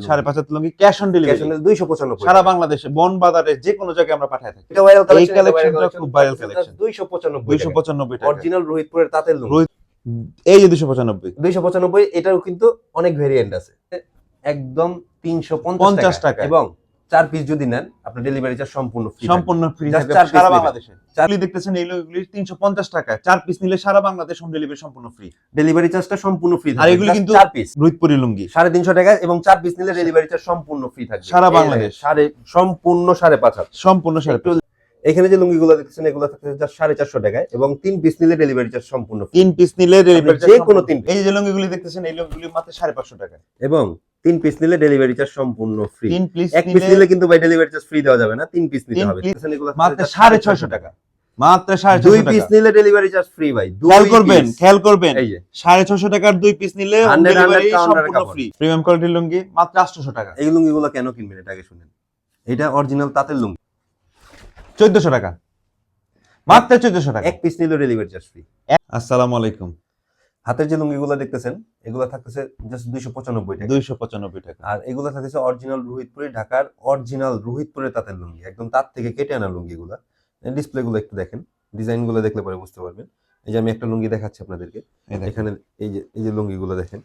সাড়ে পাঁচ হাজার লুঙ্গি ক্যাশ অন ডেলিভারি দুইশো পঁচানব্বই। সারা বাংলাদেশে বন বাজারে যে কোনো জায়গায় আমরা পাঠাই থাকি। এই কালেকশনটা খুব ভাইরাল কালেকশন দুইশো পঁচানব্বই দুইশো পঁচানব্বই অরিজিনাল রোহিতপুরের তাঁতের লুঙ্গি রোহিত- এই যে দুইশো পঁচানব্বই। দুইশো পঁচানব্বই এটারও কিন্তু অনেক ভেরিয়েন্ট আছে। একদম তিনশো পঞ্চাশ। টাকা। এবং চার পিস যদি নেন আপনার ডেলিভারি চার্জ সম্পূর্ণ ফ্রি সম্পূর্ণ ফ্রি সারা। বাংলাদেশে। চারলি দেখতেছেন এই লোকগুলি তিনশো পঞ্চাশ টাকা চার পিস নিলে সারা বাংলাদেশ হোম ডেলিভারি সম্পূর্ণ ফ্রি ডেলিভারি চার্জটা সম্পূর্ণ ফ্রি আর এগুলি কিন্তু- চার পিস রোহিতপুরি লুঙ্গি। সাড়ে তিনশো টাকা এবং চার পিস নিলে ডেলিভারি চার্জ সম্পূর্ণ ফ্রি থাকবে। সারা বাংলাদেশ। সাড়ে সম্পূর্ণ সাড়ে পাঁচ হাজার। সম্পূর্ণ সাড়ে এখানে যে লুঙ্গিগুলো দেখছেন এগুলো থাকছে সাড়ে চারশো টাকায় এবং তিন পিস নিলে ডেলিভারি চার্জ সম্পূর্ণ। তিন পিস নিলে ডেলিভারি যে কোনো তিন এই যে লুঙ্গিগুলি দেখতেছেন এই লুঙ্গিগুলি মাত্র সাড়ে পাঁচশো টাকা এবং তিন পিস নিলে ডেলিভারি চার্জ সম্পূর্ণ ফ্রি তিন পিস এক পিস নিলে কিন্তু ভাই ডেলিভারি চার্জ ফ্রি দেওয়া যাবে না তিন পিস নিতে হবে। মাত্র just সাড়ে ছয়শো টাকা। মাত্র সাড়ে দুই পিস নিলে ডেলিভারি চার্জ ফ্রি ভাই। দুই খেয়াল করবেন। খেয়াল করবেন। এই যে। সাড়ে ছশো টাকার দুই পিস নিলে ডেলিভারি সম্পূর্ণ ফ্রি প্রিমিয়াম কোয়ালিটির লুঙ্গি মাত্র আটশোশো টাকা। এই লুঙ্গিগুলো কেন কিনবেন এটা আগে শুনেন। এটা অরিজিনাল তাঁতের লুঙ্গি। চোদ্দশো টাকা। মাত্র চোদ্দশো টাকা। এক পিস নিলে ডেলিভারি চার্জ ফ্রি আসসালামু আলাইকুম। হাতের যে লুঙ্গিগুলো দেখতেছেন এগুলো থাকতেছে জাস্ট দুইশো পঁচানব্বই টাকা। দুইশো পঁচানব্বই টাকা। আর এগুলো থাকতেছে অরিজিনাল রোহিতপুরে ঢাকার অরিজিনাল রোহিতপুরে তাঁতের লুঙ্গি একদম তার থেকে কেটে আনা লুঙ্গিগুলো ডিসপ্লে গুলো একটু দেখেন ডিজাইনগুলো দেখলে পরে বুঝতে পারবেন। এই যে আমি একটা লুঙ্গি দেখাচ্ছি আপনাদেরকে এখানে এই যে এই যে লুঙ্গিগুলো দেখেন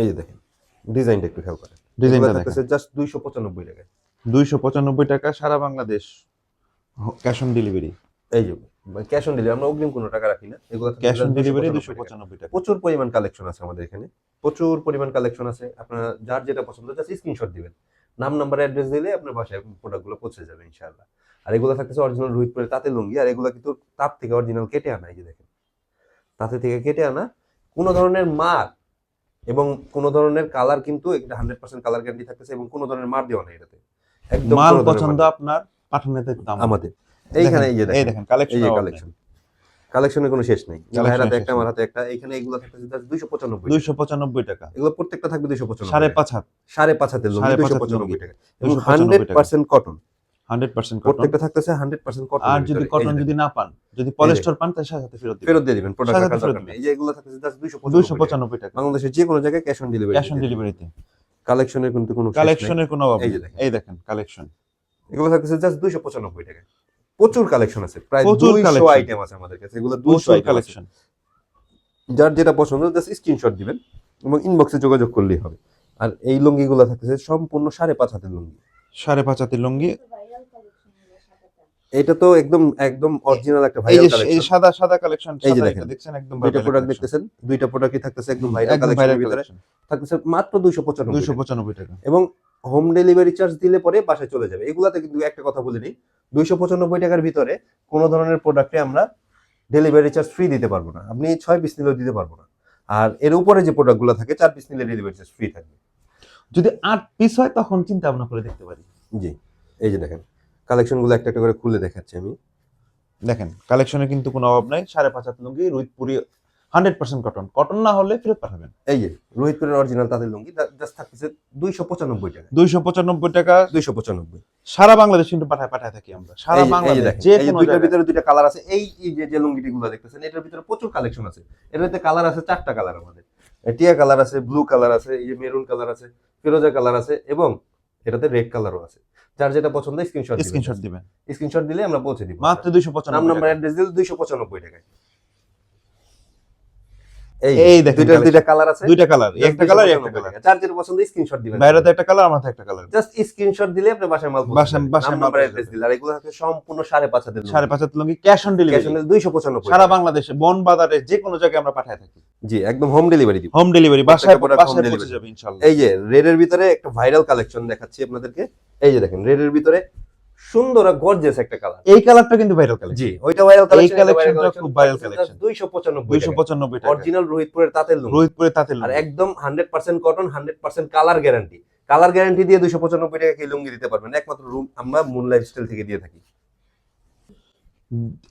এই যে দেখেন ডিজাইনটা একটু খেয়াল করেন। ডিজাইনটা থাকতেছে জাস্ট দুইশো পঁচানব্বই টাকায়। দুইশো পঁচানব্বই টাকা সারা বাংলাদেশ ক্যাশ অন ডেলিভারি এই যে ক্যাশ অন ডেলিভারি আমরা অগ্রিম কোনো টাকা রাখি না। এগুলো ক্যাশ অন ডেলিভারি দুশো পঁচানব্বই টাকা। প্রচুর পরিমাণ কালেকশন আছে আমাদের এখানে। প্রচুর পরিমাণ কালেকশন আছে। আপনারা যার যেটা পছন্দ জাস্ট স্ক্রিনশট দিবেন। নাম নাম্বার অ্যাড্রেস দিলে আপনার বাসায় প্রোডাক্টগুলো পৌঁছে যাবে ইনশাআল্লাহ। আর এগুলো থাকতেছে অরিজিনাল রোহিতপুরের লুঙ্গি আর এগুলো কিন্তু তাপ থেকে অরিজিনাল কেটে আনা এই যে দেখেন। তাতে থেকে কেটে আনা কোনো ধরনের মার এবং কোনো ধরনের কালার কিন্তু এটা হান্ড্রেড পার্সেন্ট কালার গ্যারান্টি থাকতেছে এবং কোনো ধরনের মার দেওয়া নেই এটাতে। একদম পছন্দ আপনার পাঠানোতে আমাদের। এইখানে এই যে এই দেখেন কালেকশন এই যে কালেকশন কালেকশনের কোনো শেষ নেই। ভাইয়ের হাতে একটা আমার হাতে একটা এখানে এগুলো থাকতেছে দুইশো পঁচানব্বই দুইশো পঁচানব্বই টাকা। এগুলো প্রত্যেকটা থাকবে দুইশো পঁচানব্বই সাড়ে পাঁচ হাত। সাড়ে পাঁচ হাতের লুঙ্গি দুইশো পঁচানব্বই টাকা। এবং 295 hundred percent cotton hundred percent cotton প্রত্যেকটা থাকতেছে হান্ড্রেড পার্সেন্ট কটন আর যদি কটন যদি না পান যদি পলিস্টার পান তাহলে সাথে ফেরত দিবেন। ফেরত দিয়ে দিবেন প্রোডাক্ট রাখার দরকার নেই। যে এগুলো থাকতেছে জাস্ট দুইশো পঁচানব্বই টাকা। বাংলাদেশের যে কোনো জায়গায় cash on delivery cash on ডেলিভারিতে কালেকশনের কিন্তু কোনো কালেকশনের কোনো অভাব। এই দেখেন। কালেকশন এগুলো থাকতেছে জাস্ট দুইশো পঁচানব্বই টাকা। প্রচুর কালেকশন আছে। প্রায় দুইশো আইটেম আছে আমাদের কাছে। এগুলো দুইশো কালেকশন যার যেটা পছন্দ জাস্ট স্ক্রিনশট দিবেন এবং ইনবক্সে যোগাযোগ করলেই হবে। আর এই লুঙ্গিগুলো থাকতেছে সম্পূর্ণ সাড়ে পাঁচ হাতের লুঙ্গি। সাড়ে পাঁচ হাতের লুঙ্গি। এটা তো একদম একদম অরিজিনাল একটা ভাইরাল যে এই সাদা সাদা কালেকশন এই যে দেখেন। দেখছেন? একদম দুইটা প্রোডাক্ট দেখতেছেন? দুইটা প্রোডাক্টই থাকতেছে একদম ভাইরাল একদম কালেকশনের ভিতরে। থাকতেছে মাত্র দুইশো পঁচানব্বই দুইশো পঁচানব্বই টাকা। এবং হোম ডেলিভারি চার্জ দিলে পরে বাসায় চলে যাবে। এগুলাতে কিন্তু একটা কথা বলে নিই। দুইশো পঁচানব্বই টাকার ভিতরে কোনো ধরনের প্রোডাক্টে আমরা ডেলিভারি চার্জ ফ্রি দিতে পারব না। আপনি ছয় পিস নিলেও দিতে পারব না। আর এর উপরে যে প্রোডাক্টগুলো থাকে চার পিস নিলে ডেলিভারি চার্জ ফ্রি থাকবে। যদি আট পিস হয় তখন চিন্তা ভাবনা করে দেখতে পারি। জি এই যে দেখেন কালেকশনগুলো একটা একটা করে খুলে দেখাচ্ছি আমি। দেখেন কালেকশনের কিন্তু কোনো অভাব নাই। সাড়ে পাঁচ হাত লুঙ্গি রুইতপুরি হান্ড্রেড পার্সেন্ট কটন কটন না হলে ফেরত পাঠাবেন। এই যে রোহিতপুরের অরিজিনাল তাদের লুঙ্গি জাস্ট থাকতেছে দুইশো পঁচানব্বই টাকা। দুইশো পঁচানব্বই টাকা। দুইশো পঁচানব্বই। সারা বাংলাদেশ কিন্তু পাঠায় পাঠায় থাকি আমরা। সারা বাংলাদেশ যে দুইটার ভিতরে দুইটা কালার আছে। এই যে যে লুঙ্গিটি গুলো দেখতেছেন এটার ভিতরে প্রচুর কালেকশন আছে। এর ভিতরে কালার আছে চারটা কালার আমাদের। টিয়া কালার আছে ব্লু কালার আছে এই যে মেরুন কালার আছে ফিরোজা কালার আছে এবং এটাতে রেড কালারও আছে। যার যেটা পছন্দ স্ক্রিনশট স্ক্রিনশট দিবেন। স্ক্রিনশট দিলে আমরা পৌঁছে দিব। মাত্র দুইশো নাম পঁচানব্বই নাম্বার অ্যাড্রেস দিলে দুইশো পঁচানব্বই টাকায়। এই এই এই দেখেন দুইটা দুইটা কালার আছে। দুইটা কালার একটা কালার একটা কালার যার যেটা পছন্দ স্ক্রিনশট দিবেন। বাইরেতে একটা কালার আমার একটা কালার জাস্ট স্ক্রিনশট দিলে আপনি বাসায় মাল বাসায়- বাসায় মাল অ্যাড্রেস দিলে। আর এগুলো থাকে সম্পূর্ণ সাড়ে পাঁচ হাজার সাড়ে পাঁচ ক্যাশ অন ডেলিভারি দুইশো পঁচানব্বই সারা বাংলাদেশে বন বাজারে যে কোনো জায়গায় আমরা পাঠায় থাকি। জি একদম হোম ডেলিভারি দিব। হোম ডেলিভারি বাসায় প্রত্যেকটা product home বাসায় পৌঁছে যাবে ইনশাআল্লাহ এই যে রেডের ভিতরে একটা ভাইরাল কালেকশন দেখাচ্ছি আপনাদেরকে। এই যে দেখেন রেডের ভিতরে সুন্দর গর্জিয়াস একটা কালার এই কালারটা কিন্তু ভাইরাল কালার জি ওইটা ভাইরাল কালেকশন collectionটা খুব viral collection। 295 দুইশো পঁচানব্বই টাকা। অরিজিনাল রোহিতপুরের তাঁতের লুঙ্গি রোহিতপুরে তাতে আর একদম 100% cotton 100% colour guarantee colour guarantee দিয়ে 295 টাকা কি লুঙ্গি দিতে পারবেন? একমাত্র রুম আমরা মুন লাইফস্টাইল থেকে দিয়ে থাকি।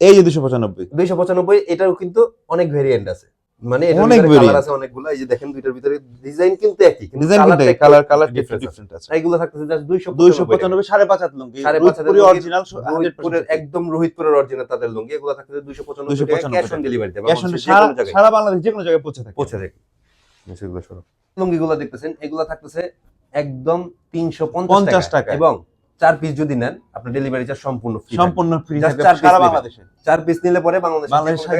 এই যে দুশো পঁচানব্বই। 295 এটারও কিন্তু অনেক ভেরিয়েন্ট আছে। মানে এটার অনেক কালার আছে অনেকগুলো এই যে দেখেন দুইটার ভিতরে ডিজাইন কিন্তু একই কিন্তু ডিজাইন কিন্তু কালার কালার ডিফারেন্ট আছে। থাকতেছে জাস্ট 295 দুইশো পঁচানব্বই সাড়ে পাঁচ হাত লুঙ্গি লুঙ্গি, অরিজিনাল রোহিতপুরের একদম রোহিতপুরের অরিজিনাল তাদের লুঙ্গি এগুলো থাকতেছে 295 টাকা ক্যাশ অন ডেলিভারিতে ক্যাশ অন সারা সারা বাংলাদেশ যে কোনো জায়গায় পৌঁছে থাকে। পৌঁছে সেগুলো সরো লুঙ্গিগুলো দেখতেছেন এগুলো থাকতেছে একদম তিনশো পঞ্চাশ টাকা এবং চার পিস যদি নেন আপনার ডেলিভারি চার্জ সম্পূর্ণ ফ্রি সম্পূর্ণ ফ্রি চার সারা বাংলাদেশে? চার পিস নিলে পরে বাংলাদেশ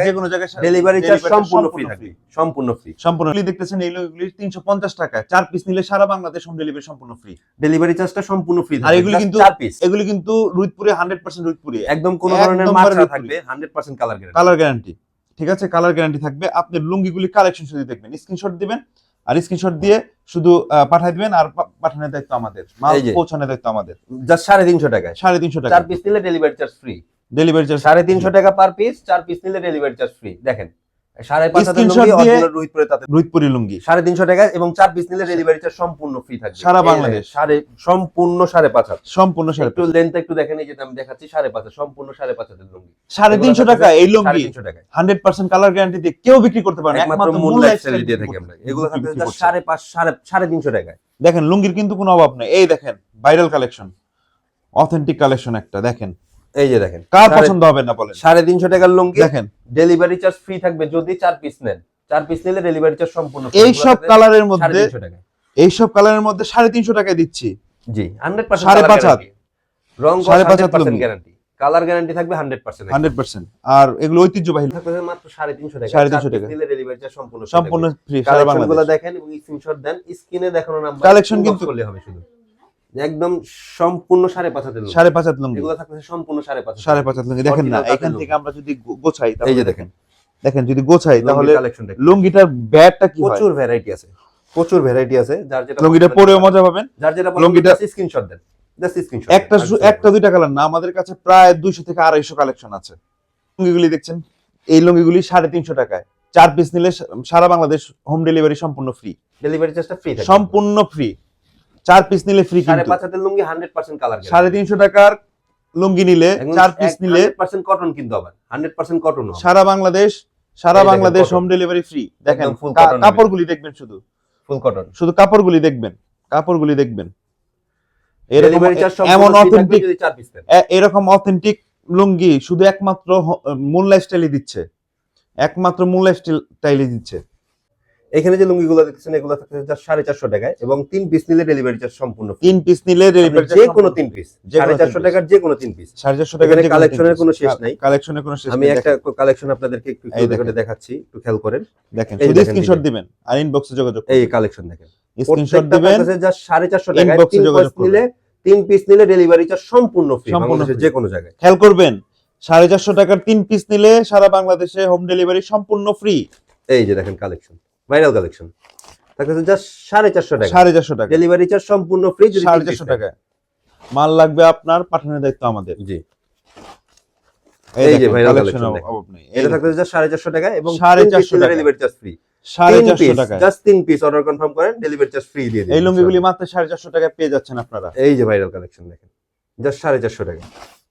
যে কোনো জায়গায় ডেলিভারি চার্জ সম্পূর্ণ ফ্রি থাকবে। সম্পূর্ণ ফ্রি সম্পূর্ণ এগুলি দেখতেছেন এইগুলি তিনশো পঞ্চাশ টাকা। চার পিস নিলে সারা বাংলাদেশ হোম ডেলিভারি সম্পূর্ণ ফ্রি ডেলিভারি চার্জটা সম্পূর্ণ ফ্রি আর এগুলি কিন্তু- চার পিস এগুলি কিন্তু রুইতপুরে হান্ড্রেড পার্সেন্ট রুইতপুরে একদম কোনো ধরনের মাত্রা থাকবে hundred percent colour guarantee colour guarantee ঠিক আছে কালার গ্যারান্টি থাকবে। আপনি লুঙ্গিগুলি কালেকশন শুধু দেখবেন। স্ক্রিনশট দিবেন। আর স্ক্রিনশট দিয়ে শুধু আহ, পাঠাই দিবেন আর পাঠানোর দায়িত্ব আমাদের। মাল পৌঁছানোর দায়িত্ব আমাদের। জাস্ট সাড়ে তিনশো টাকায়। সাড়ে তিনশো টাকা চার পিস নিলে delivery charge free delivery charge সাড়ে তিনশো টাকা পার পিস চার পিস নিলে ডেলিভারি চার্জ ফ্রি দেখেন সাড়ে পাঁচ হাজার লুঙ্গি রোহিতপুরে তাতে রুইতপুরি লুঙ্গি। সাড়ে তিনশো টাকা এবং চার পিস নিলে ডেলিভারি চার্জ সম্পূর্ণ ফ্রি থাকবে। সারা বাংলাদেশ। সাড়ে সম্পূর্ণ সাড়ে পাঁচ হাজার। সম্পূর্ণ সাড়ে একটু লেন্থ একটু দেখেন এই যেটা আমি দেখাচ্ছি সাড়ে পাঁচ সম্পূর্ণ সাড়ে পাঁচ হাজার লুঙ্গি। সাড়ে তিনশো টাকা এই লুঙ্গি। তিনশো হান্ড্রেড পার্সেন্ট কালার গ্যারান্টি দিয়ে কেউ বিক্রি করতে পারে না, একমাত্র লাইফস্টাইল দিয়ে থাকি আমরা এগুলো থাকবে বিক্রি just করছে। সাড়ে পাঁচ সাড়ে সাড়ে তিনশো টাকায়। দেখেন লুঙ্গির কিন্তু কোনো অভাব নেই। এই দেখেন ভাইরাল কালেকশন অথেন্টিক কালেকশন একটা দেখেন। এই যে দেখেন কার পছন্দ হবে না বলেন? সাড়ে তিনশো টাকার লুঙ্গি দেখেন। ডেলিভারি চার্জ ফ্রি থাকবে যদি চার পিস নেন। চার পিস নিলে ডেলিভারি চার্জ সম্পূর্ণ free। এই সব কালারের মধ্যে তিনশো এই সব কালারের মধ্যে সাড়ে তিনশো টাকায় দিচ্ছি। জি হান্ড্রেড পার্সেন্ট সাড়ে পাঁচ হাত। রং সাড়ে পাঁচ হাত গ্যারান্টি কালার গ্যারান্টি থাকবে হান্ড্রেড পার্সেন্ট হান্ড্রেড পার্সেন্ট আর এগুলো ঐতিহ্যবাহী থাকবে মাত্র সাড়ে তিনশো টাকা সাড়ে তিনশো টাকা। নিলে ডেলিভারি চার্জ সম্পূর্ণ সম্পূর্ণ ফ্রি। সারা বাংলাদেশ। দেখেন এবং স্ক্রিনশট দেন স্ক্রিনে দেখানো নাম্বার Collection কিন্তু- করলে হবে শুধু। একদম সম্পূর্ণ সাড়ে পাঁচ লুঙ্গি। সাড়ে পাঁচ হাত লুঙ্গি। এগুলো থাকবে সম্পূর্ণ সাড়ে পাঁচ সাড়ে পাঁচ হাত লুঙ্গি। দেখেন না এখান থেকে আমরা যদি গোছাই এই যে দেখেন। দেখেন যদি গোছাই তাহলে লুঙ্গিটার ব্যাটটা কি প্রচুর ভ্যারাইটি আছে। প্রচুর ভ্যারাইটি আছে। যার যেটা লুঙ্গিটা পরেও মজা পাবেন। যার যেটা লুঙ্গিটা- স্ক্রিনশট দেন। জাস্ট স্ক্রিনশট একটা একটা দুইটা কালার না আমাদের কাছে প্রায় দুইশো থেকে আড়াইশো কালেকশন আছে। লুঙ্গিগুলি দেখছেন? এই লুঙ্গিগুলি সাড়ে তিনশো টাকায়। চার পিস নিলে সারা বাংলাদেশ হোম ডেলিভারি সম্পূর্ণ ফ্রি ডেলিভারি চার্জটা ফ্রি সম্পূর্ণ ফ্রি চার পিস নিলে ফ্রি সাড়ে কিন্তু। পাঁচ হাতের লুঙ্গি হান্ড্রেড পার্সেন্ট কালার সাড়ে তিনশো টাকার লুঙ্গি নিলে চার পিস নিলে পার্সেন্ট কটন কিন্তু আবার। হান্ড্রেড পার্সেন্ট কটন সারা বাংলাদেশ সারা বাংলাদেশ হোম ডেলিভারি ফ্রি দেখেন কাপড়গুলি দেখবেন শুধু। ফুল কটন শুধু কাপড়গুলি দেখবেন কাপড়গুলি দেখবেন। এরকম এমন অথেন্টিক এরকম লুঙ্গি শুধু একমাত্র মূল লাইফস্টাইলই দিচ্ছে। একমাত্র মূল লাইফস্টাইলই দিচ্ছে। এখানে যে লুঙ্গিগুলো দেখছেন এগুলো সাড়ে চারশো টাকায় এবং তিন পিস নিলে ডেলিভারি চার্জ সম্পূর্ণ তিন পিস নিলে ডেলিভারি যে কোনো তিন পিস যে সাড়ে চারশো টাকার যে কোনো তিন পিস সাড়ে চারশো টাকা এর কোনো শেষ নাই। কালেকশনের কোনো শেষ আমি একটা কালেকশন আপনাদেরকে একটু দেখাচ্ছি একটু খেয়াল করেন। দেখেন স্ক্রিনশট দিবেন। আর ইনবক্সে যোগাযোগ এই কালেকশন দেখেন। স্ক্রিনশট দিবেন just সাড়ে চারশো টাকায় এ তিন যোগাযোগ নিলে তিন পিস নিলে ডেলিভারি চার্জ সম্পূর্ণ ফ্রি সম্পূর্ণ বাংলাদেশের যে কোনো জায়গায়। খেয়াল করবেন সাড়ে চারশো টাকার তিন পিস নিলে সারা বাংলাদেশে হোম ডেলিভারি সম্পূর্ণ ফ্রি এই যে দেখেন কালেকশন ভাইরাল কালেকশন থাকতেছে জাস্ট সাড়ে চারশো টাকা। সাড়ে চারশো টাকা। ডেলিভারি চার্জ সম্পূর্ণ ফ্রি সাড়ে চারশো। টাকায়। মাল লাগবে আপনার পাঠানোর দায়িত্ব আমাদের। জি। এই যে collection দেখেন। এটা থাকতেছে জাস্ট সাড়ে চারশো টাকা এবং সাড়ে চারশো টাকা। ডেলিভারি চার্জ ফ্রি সাড়ে চারশো টাকায়। জাস্ট তিন পিস অর্ডার কনফার্ম করেন ডেলিভারি চার্জ ফ্রি দিয়ে এই লুঙ্গিগুলি মাত্র সাড়ে চারশো টাকায় পেয়ে যাচ্ছেন আপনারা। এই যে ভাইরাল কালেকশন দেখেন। জাস্ট সাড়ে চারশো টাকা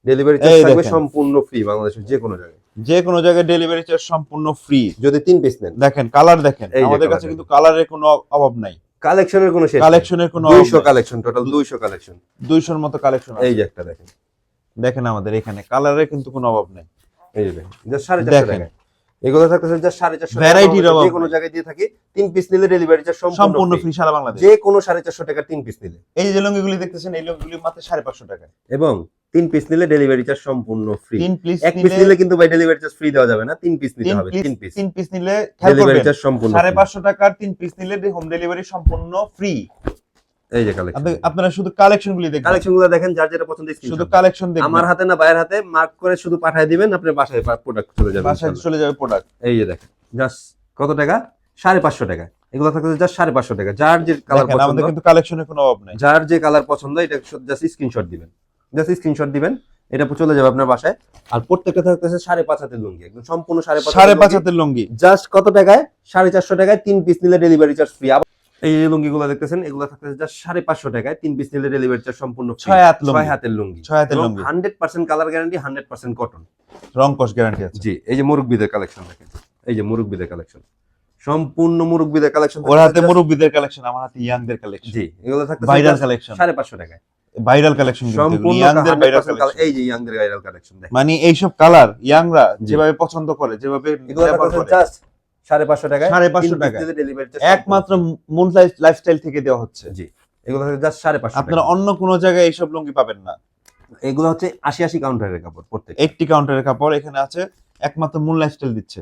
ডেলিভারি চার্জ থাকবে দেখেন। সম্পূর্ণ ফ্রি বাংলাদেশের যে কোনো জায়গায়। যে কোনো জায়গায় ডেলিভারি চার্জ সম্পূর্ণ ফ্রি যদি তিন পিস নেন। দেখেন কালার দেখেন। আমাদের কাছে কিন্তু কালারের কোনো অভাব নাই। কালেকশনের কোনো শেষ কালেকশনের কোনো দুইশো কালেকশন টোটাল দুইশো কালেকশন দুইশোর মতো কালেকশন এই যে একটা দেখেন। দেখেন আমাদের এখানে। কালারের কিন্তু কোনো অভাব নাই। এই যে দেখেন। সাড়ে চারশো টাকা এগুলো থাকতেছে জাস্ট সাড়ে চারশো টাকা। Variety র বাংলাদেশের অভাব যে কোনো জায়গায় দিয়ে থাকি তিন পিস নিলে ডেলিভারি চার্জ সম্পূর্ণ ফ্রি সারা বাংলাদেশ। যে কোনো সাড়ে চারশো টাকা তিন পিস নিলে। এই যে লুঙ্গিগুলি দেখতেছেন এই লুঙ্গিগুলি মাত্র সাড়ে পাঁচশো টাকা এবং তিন পিস নিলে ডেলিভারি চার্জ সম্পূর্ণ ফ্রি তিন পিস এক পিস নিলে কিন্তু ভাই ডেলিভারি চার্জ ফ্রি দেওয়া যাবে না তিন পিস নিতে হবে তিন পিস তিন পিস নিলে ডেলিভারি চার্জ সম্পূর্ণ সাড়ে পাঁচশো টাকার তিন পিস নিলে হোম ডেলিভারি সম্পূর্ণ ফ্রি এই যে কালেকশন আপনারা শুধু গুলো দেখেন যার যেটা পছন্দ শুধু কালেকশন দেন। দেখবেন। আমার হাতে না বাইরের হাতে মার্ক করে শুধু পাঠিয়ে দিবেন আপনার বাসায় প্রোডাক্ট চলে যাবে বাসায় চলে যাবে প্রোডাক্ট এই যে দেখেন জাস্ট কত টাকা? সাড়ে পাঁচশো টাকা। এগুলো থাকতে জাস্ট সাড়ে পাঁচশো টাকা। যার যে কালার পছন্দ আমাদের কিন্তু কালেকশনের কোনো অভাব নাই। যার যে কালার পছন্দ এটা জাস্ট স্ক্রিনশট দিবেন। জাস্ট স্ক্রিনশট দিবেন এটা চলে যাবে আপনার বাসায়। আর প্রত্যেকটা থাকতেছে সাড়ে পাঁচ হাতের লুঙ্গি একদম সম্পূর্ণ সাড়ে পাঁচ সাড়ে পাঁচ হাতের লুঙ্গি। জাস্ট কত টাকায়? সাড়ে চারশো টাকায় তিন পিস নিলে ডেলিভারি চার্জ ফ্রি এই যে লুঙ্গিগুলো দেখতেছেন এগুলো থাকতেছে জাস্ট সাড়ে পাঁচশো টাকায়। তিন পিস নিলে ডেলিভারি চার্জ সম্পূর্ণ ছয় হাত ছয় হাতের লুঙ্গি। ছয় হাতের লুঙ্গি। Hundred percent colour guarantee hundred percent cotton রং কস গ্যারান্টি আছে। জি এই যে মুরব্বিদের কালেকশন দেখেন। এই যে মুরব্বিদের কালেকশন সম্পূর্ণ মুরব্বিদের কালেকশন ওর হাতে মুরব্বীদের কালেকশন আমার হাতে ইয়াংদের কালেকশন জি এগুলো থাকতে ভাইরাল কালেকশন সাড়ে পাঁচশো টাকায়। ভাইরাল কালেকশন সম্পূর্ণ ইয়াংদের ভাইরাল কালেকশন এই যে ইয়াংদের ভাইরাল কালেকশন মানে এইসব কালার ইয়াংরা। যেভাবে পছন্দ করে যেভাবে জাস্ট সাড়ে পাঁচশো টাকায় সাড়ে পাঁচশো টাকায়। ডেলিভারি একমাত্র মূল লাইফস্টাইল থেকে দেওয়া হচ্ছে। জি এগুলো জাস্ট সাড়ে পাঁচশো আপনারা অন্য কোনো জায়গায় এইসব লুঙ্গি পাবেন না। এগুলো হচ্ছে আশি আশি কাউন্টারের কাপড় প্রত্যেক একটি কাউন্টারের কাপড় এখানে আছে একমাত্র মূল লাইফস্টাইল দিচ্ছে।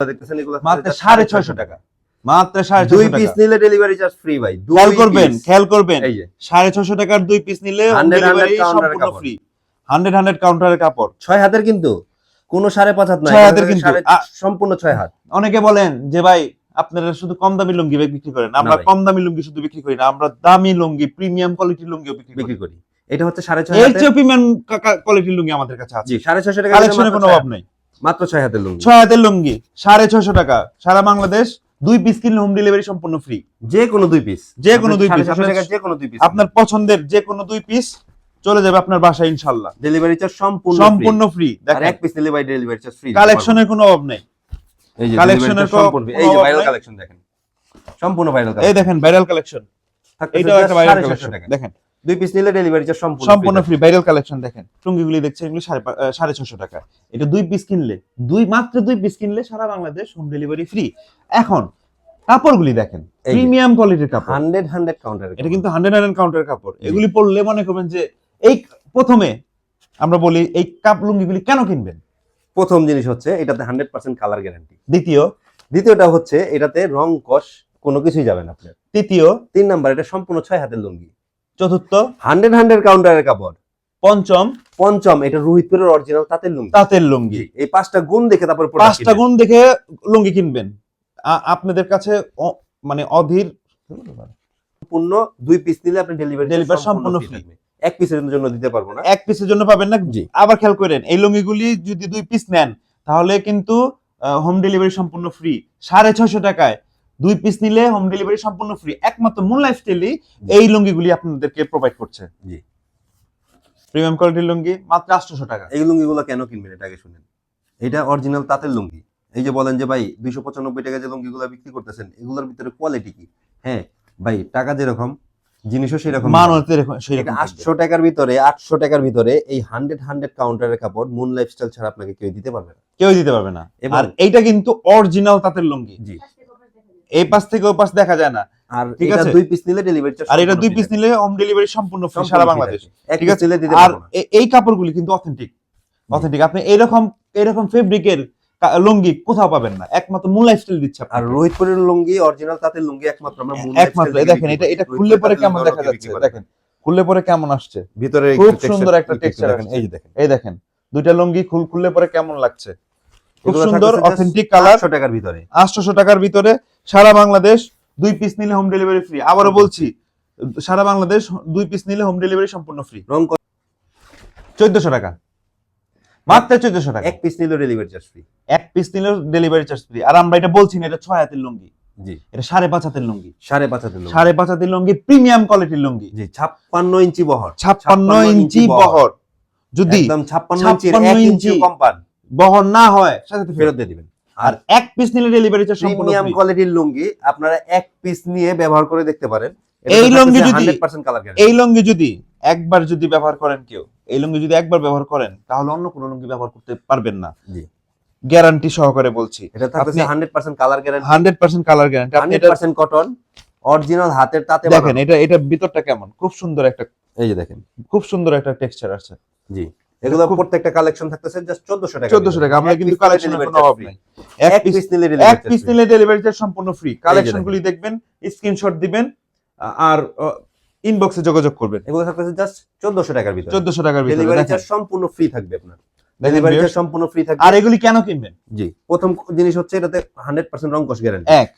দেখতেছেন এগুলো মাত্র সাড়ে ছয়শো টাকা। মাত্র সাড়ে দুই পিস নিলে ডেলিভারি চার্জ ফ্রি ভাই। খেয়াল করবেন। খেয়াল করবেন। সাড়ে ছশো টাকার দুই পিস নিলে 100 ডেলিভারি counter এর সম্পূর্ণ কাপড়। ফ্রি হান্ড্রেড হান্ড্রেড কাউন্টারের কাপড়। ছয় হাতের কিন্তু। কোনো সাড়ে পাঁচ হাত নয় কিন্তু। সম্পূর্ণ ছয় হাত। অনেকে বলেন যে ভাই আপনারা শুধু কম দামি লুঙ্গি বিক্রি করেন আমরা কম দামি লুঙ্গি শুধু বিক্রি করি না আমরা দামি লুঙ্গি প্রিমিয়াম কোয়ালিটির লুঙ্গিও বিক্রি করি। এটা হচ্ছে সাড়ে ছয় এর চেয়ে প্রিমিয়াম কোয়ালিটির লুঙ্গি আমাদের কাছে আছে। সাড়ে ছয়শো টাকা কালেকশনের কোনো অভাব নেই। মাত্র ছয় হাতের লুঙ্গি। ছয় হাতের লুঙ্গি সাড়ে ছয়শো টাকা। সারা বাংলাদেশ দুই পিস কিনলে হোম ডেলিভারি সম্পূর্ণ ফ্রি যে কোনো দুই পিস যে কোনো দুই টাকা যে কোনো দুই পিস আপনার পছন্দের যে কোনো দুই পিস চলে যাবে আপনার বাসায় ইনশাল্লাহ ডেলিভারি চার্জ সম্পূর্ণ সম্পূর্ণ ফ্রি আর দেখেন। এক পিস নিলে ভাই ডেলিভারি চার্জ ফ্রি কালেকশনের কোনো অভাব নেই। এই যে collection সম্পূর্ণ এই যে ভাইরাল কালেকশন দেখেন। সম্পূর্ণ ভাইরাল কালেকশন এই দেখেন ভাইরাল কালেকশন এইটাও একটা ভাইরাল কালেকশন দেখেন। দুই পিস নিলে ডেলিভারি চার্জ সম্পূর্ণ সম্পূর্ণ ফ্রি ভাইরাল কালেকশন দেখেন। টুঙ্গিগুলি দেখছেন এগুলো সাড়ে ছশো টাকা এটা দুই পিস কিনলে দুই মাত্র দুই পিস কিনলে সারা বাংলাদেশ হোম ডেলিভারি ফ্রি এখন কাপড়গুলি দেখেন প্রিমিয়াম কোয়ালিটির কাপড়। হান্ড্রেড হান্ড্রেড কাউন্টার এটা কিন্তু হান্ড্রেড হান্ড্রেড কাউন্টার কাপড়। এগুলি পরলে মনে করবেন যে এই প্রথমে আমরা বলি এই কাপ লুঙ্গিগুলি কেন কিনবেন? প্রথম জিনিস হচ্ছে এটাতে হান্ড্রেড পার্সেন্ট কালার গ্যারান্টি দ্বিতীয় দ্বিতীয়টা হচ্ছে এটাতে রং কষ কোনো কিছুই যাবে না আপনার। তৃতীয় তিন নাম্বার এটা সম্পূর্ণ ছয় হাতের লুঙ্গি। চতুর্থ হান্ড্রেড হান্ড্রেড কাউন্টারের কাপড়। পঞ্চম পঞ্চম এটা রোহিতপুরের অরিজিনাল তাঁতের লুঙ্গি। তাঁতের লুঙ্গি। এই পাঁচটা গুণ দেখে তারপর পাঁচটা গুণ দেখে লুঙ্গি কিনবেন। আপনাদের কাছে মানে অধীর সম্পূর্ণ দুই পিস নিলে আপনি ডেলিভারি ডেলিভারি সম্পূর্ণ free। এক পিসের জন্য দিতে পারব না। এক পিসের জন্য পাবেন না? জি। আবার খেয়াল করেন এই লুঙ্গিগুলি যদি দুই পিস নেন তাহলে কিন্তু হোম ডেলিভারি সম্পূর্ণ ফ্রি সাড়ে ছয়শো টাকায় দুই পিস নিলে হোম ডেলিভারি সম্পূর্ণ ফ্রি একমাত্র মূল লাইফস্টাইলই এই লুঙ্গিগুলি আপনাদেরকে প্রোভাইড করছে। জি। প্রিমিয়াম কোয়ালিটির লুঙ্গি মাত্র আটশোশো টাকা। এই লুঙ্গিগুলো কেন কিনবেন? এটা আগে শুনেন। এটা অরিজিনাল তাঁতের লুঙ্গি। এই যে বলেন যে ভাই দুইশো পঁচানব্বই টাকা যে লুঙ্গিগুলো বিক্রি করতেছেন এগুলোর ভিতরে কোয়ালিটি কি? হ্যাঁ ভাই টাকা যেরকম জিনিসও সেরকম মান সেইরকম আটশো টাকার ভিতরে আটশো টাকার ভিতরে এই হান্ড্রেড হান্ড্রেড কাউন্টারের কাপড় মুন লাইফস্টাইল ছাড়া আপনাকে কেউ দিতে পারবে না। কেউ দিতে পারবে না। আর এইটা কিন্তু অরিজিনাল তাঁতের লুঙ্গি। জি। এই পাশ থেকে ওই পাশ দেখা যায় না। আর ঠিক আছে। দুই পিস নিলে ডেলিভারি আর এটা দুই পিস নিলে হোম ডেলিভারি সম্পূর্ণ ফ্রি সারা বাংলাদেশ। ঠিক আছে। আর এই কাপড়গুলি কিন্তু অথেন্টিক অথেন্টিক আপনি এরকম এরকম ফেব্রিকের লুঙ্গি কোথাও পাবেন না। একমাত্র মূল লাইফস্টাইল দিচ্ছে আর। রোহিতপুরের লুঙ্গি অরিজিনাল তাঁতের লুঙ্গি একমাত্র আমরা মুন একমাত্র এই দেখেন এটা এটা খুললে পরে কেমন দেখা যাচ্ছে দেখেন খুললে পরে কেমন আসছে? ভিতরে খুব সুন্দর একটা টেক্সচার দেখেন, এই দেখেন। এই দেখেন দুইটা লুঙ্গি খুল খুললে পরে কেমন লাগছে? খুব সুন্দর অথেন্টিক কালার 800 টাকার ভিতরে। আটশোশো টাকার ভিতরে সারা বাংলাদেশ দুই পিস নিলে হোম ডেলিভারি ফ্রি আবারও বলছি সারা বাংলাদেশ দুই পিস নিলে হোম ডেলিভারি সম্পূর্ণ ফ্রি রং? চোদ্দশো টাকা। মাত্র চোদ্দশো টাকা। এক পিস নিলে ডেলিভারি চার্জ ফ্রি এক পিস নিলে ডেলিভারি চার্জ ফ্রি আর আমরা এটা বলছি না এটা ছয় হাতের লুঙ্গি। জি। এটা সাড়ে পাঁচ হাতের লুঙ্গি। সাড়ে পাঁচ হাজার সাড়ে পাঁচ হাতের লুঙ্গি প্রিমিয়াম কোয়ালিটির লুঙ্গি। জি ছাপ্পান্ন ইঞ্চি বহর। ছাপ্পান্ন ইঞ্চি বহর। যদি একদম ছাপ্পান্ন ইঞ্চির 56 এক ইঞ্চি। কম পান। বহর না হয় সাথে ফেরত দিয়ে দিবেন। আর এক পিস নিলে ডেলিভারি চার্জ সম্পূর্ণ প্রিমিয়াম কোয়ালিটির লুঙ্গি আপনারা এক পিস নিয়ে ব্যবহার করে দেখতে পারেন। এই লুঙ্গি যদি- এই লুঙ্গি যদি একবার যদি ব্যবহার করেন কেউ এই লুঙ্গি যদি একবার ব্যবহার করেন তাহলে অন্য কোনো লুঙ্গি ব্যবহার করতে পারবেন না। জি। গ্যারান্টি সহকারে বলছি। এটা থাকতেছে আপনি- hundred percent colour guarantee hundred percent colour guarantee আপনি হান্ড্রেড এটা পার্সেন্ট কটন অরিজিনাল হাতের তাতে দেখেন এটা এটা ভিতরটা কেমন? খুব সুন্দর একটা এই যে দেখেন। খুব সুন্দর একটা টেক্সচার আছে। জি। এগুলো প্রত্যেকটা কালেকশন থাকতেছে জাস্ট চোদ্দশো টাকা চোদ্দশো টাকা আমরা কিন্তু কালেকশনের কোনো অভাব নাই। এক পিস নিলে এক পিস নিলে ডেলিভারি চার্জ সম্পূর্ণ ফ্রি দেখেন। কালেকশন গুলি দেখবেন স্ক্রিনশট দিবেন আর ইনবক্সে যোগাযোগ করবেন। এগুলো থাকতেছে জাস্ট চোদ্দশো টাকার ভিতরে। চোদ্দশো টাকার ভিতরে ডেলিভারি চার্জ সম্পূর্ণ ফ্রি থাকবে আপনার। ডেলিভারি চার্জ সম্পূর্ণ ফ্রি থাকবে। আর এগুলি কেন কিনবেন? জি। প্রথম জিনিস হচ্ছে এটাতে হান্ড্রেড পার্সেন্ট রং কস গ্যারান্টি এক।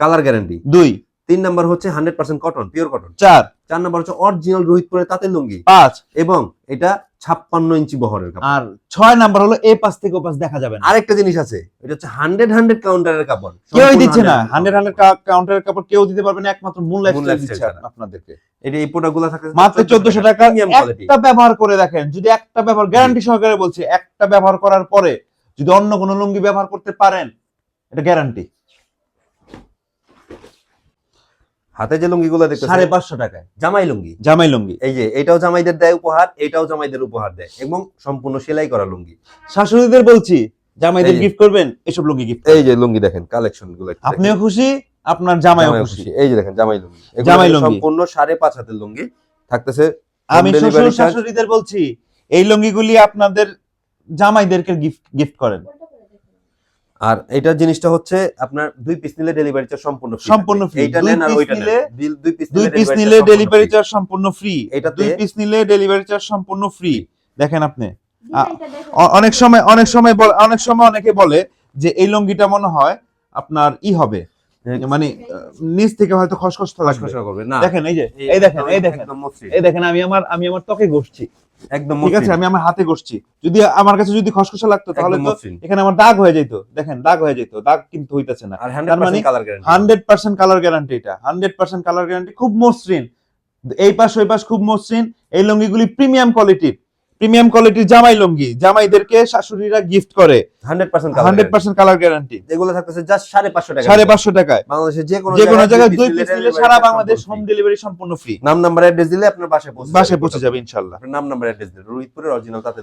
কালার গ্যারান্টি দুই। তিন নাম্বার হচ্ছে hundred percent cotton pure cotton চার। চার নাম্বার হচ্ছে অরিজিনাল রোহিতপুরের তাঁতের লুঙ্গি। পাঁচ। এবং এটা ছাপ্পান্ন ইঞ্চি বহরের কাপড়। আর ছয় নাম্বার হলো এ পাশ থেকে ও পাশ দেখা যাবে না। আরেকটা জিনিস আছে এটা হচ্ছে হান্ড্রেড হান্ড্রেড কাউন্টারের কাপড়। কেউ দিচ্ছে না। হান্ড্রেড হান্ড্রেড কাউন্টারের কাপড় কেউ দিতে পারবে না একমাত্র মূল লাইফস্টাইল দিচ্ছে আপনাদেরকে। এটা এই প্রোডাক্টগুলো থাকে মাত্র চোদ্দশো টাকা একটা ব্যবহার করে দেখেন যদি একটা ব্যবহার গ্যারান্টি সহকারে বলছি একটা ব্যবহার করার পরে যদি অন্য কোনো লুঙ্গি ব্যবহার করতে পারেন এটা গ্যারান্টি হাতে যে লুঙ্গি গুলো দেখতে সাড়ে পাঁচশো টাকায়। জামাই লুঙ্গি। জামাই লুঙ্গি। এই যে এটাও জামাইদের দেয় উপহার এটাও জামাইদের উপহার দেয় এবং সম্পূর্ণ সেলাই করা লুঙ্গি। শাশুড়িদের বলছি জামাইদের গিফট করবেন এসব লুঙ্গি গিফট এই যে লুঙ্গি দেখেন কালেকশনগুলো আপনিও খুশি আপনার জামাইও জামাইও খুশি। খুশি। এই যে দেখেন জামাই লুঙ্গি। জামাই লুঙ্গি। সম্পূর্ণ সাড়ে পাঁচ হাতের লুঙ্গি। থাকতেছে আমি শ্বশুর শাশুড়িদের বলছি এই লুঙ্গিগুলি আপনাদের জামাইদেরকে গিফট গিফট করেন। আর এটা জিনিসটা হচ্ছে আপনার দুই পিস নিলে ডেলিভারি চার্জ সম্পূর্ণ free সম্পূর্ণ। এইটা দুই নেন আর ওইটা নিলে- বিল- দুই পিস দুই পিস নিলে ডেলিভারি চার্জ সম্পূর্ণ ফ্রি এটা দুই পিস নিলে ডেলিভারি চার্জ সম্পূর্ণ ফ্রি দেখেন আপনি। অনেক সময় অনেক সময় বল- অনেক সময় অনেকে বলে যে এই লুঙ্গিটা মনে হয় আপনার ই হবে। মানে নিচ থেকে হয়তো খসখস লাগবে। করবে না। দেখেন এই যে এই দেখেন এই দেখেন। এই দেখেন আমি আমার আমি আমার ত্বকে ঘষছি। একদম ঠিক আছে আমি আমার হাতে করছি যদি আমার কাছে যদি খসখসা লাগতো তাহলে তো এখানে আমার দাগ হয়ে যেত দেখেন দাগ হয়ে যেত দাগ কিন্তু হইতেছে না। আর তার মানে 100% colour guarantee hundred percent colour guarantee এটা। হান্ড্রেড পার্সেন্ট কালার গ্যারান্টি খুব মসৃণ। এই পাশ ওই পাশ খুব মসৃণ। এই লুঙ্গিগুলি প্রিমিয়াম কোয়ালিটির প্রিমিয়াম কোয়ালিটির জামাই লুঙ্গি জামাইদেরকে শাশুড়িরা গিফট করে। 100% colour hundred percent colour guarantee এগুলো থাকতেছে জাস্ট 550 টাকা। সাড়ে পাঁচশো টাকায়। বাংলাদেশের যে কোনো যে কোনো জায়গায় দুই পিস নিলে সারা বাংলাদেশ হোম ডেলিভারি সম্পূর্ণ ফ্রি নাম নাম্বার অ্যাড্রেস দিলে আপনার বাসায় পৌঁছে বাসায় পৌঁছে যাবে ইনশাল্লাহ। আপনার নাম নাম্বার অ্যাড্রেস দিলে। রোহিতপুরের অরিজিনাল তাতে